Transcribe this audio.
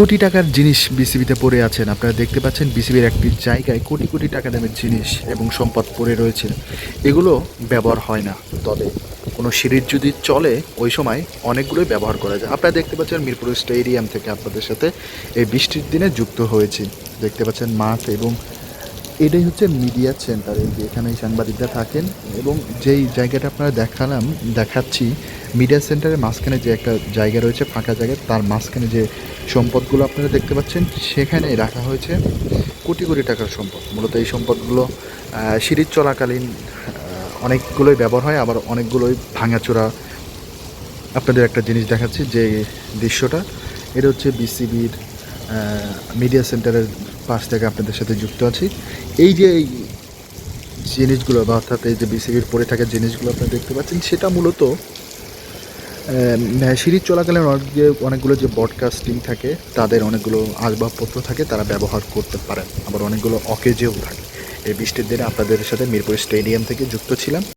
কোটি টাকার জিনিস বিসিবিতে পড়ে আছেন। আপনারা দেখতে পাচ্ছেন বিসিবির একটি জায়গায় কোটি কোটি টাকা দামের জিনিস এবং সম্পদ পড়ে রয়েছে। এগুলো ব্যবহার হয় না। তবে কোনো সিরিজ যদি চলে, ওই সময় অনেকগুলোই ব্যবহার করা যায়। আপনারা দেখতে পাচ্ছেন মিরপুর স্টেডিয়াম থেকে আপনাদের সাথে এই বৃষ্টির দিনে যুক্ত হয়েছি। দেখতে পাচ্ছেন মাঠ এবং এটাই হচ্ছে মিডিয়া সেন্টার। এই যে এখানে সাংবাদিকরা থাকেন এবং যেই জায়গাটা আপনারা দেখালাম, দেখাচ্ছি মিডিয়া সেন্টারের মাঝখানে যে একটা জায়গা রয়েছে, ফাঁকা জায়গা, তার মাঝখানে যে সম্পদগুলো আপনারা দেখতে পাচ্ছেন, সেখানে রাখা হয়েছে কোটি কোটি টাকার সম্পদ। মূলত এই সম্পদগুলো সিঁড়ির চলাকালীন অনেকগুলোই ব্যবহার হয়, আবার অনেকগুলোই ভাঙাচোরা। আপনাদের একটা জিনিস দেখাচ্ছি, যে দৃশ্যটা, এটা হচ্ছে বিসিবির মিডিয়া সেন্টারের পাশ থেকে আপনাদের সাথে যুক্ত আছি। এই যে এই জিনিসগুলো, বা অর্থাৎ এই যে বিসিবির পরে থাকা জিনিসগুলো আপনারা দেখতে পাচ্ছেন, সেটা মূলত সিরিজ চলাকালে অনেক অনেকগুলো যে ব্রডকাস্টিং থাকে, তাদের অনেকগুলো আসবাবপত্র থাকে, তারা ব্যবহার করতে পারেন। আবার অনেকগুলো অকেজেও থাকে। এই বৃষ্টির দিনে আপনাদের সাথে মিরপুর স্টেডিয়াম থেকে যুক্ত ছিলাম।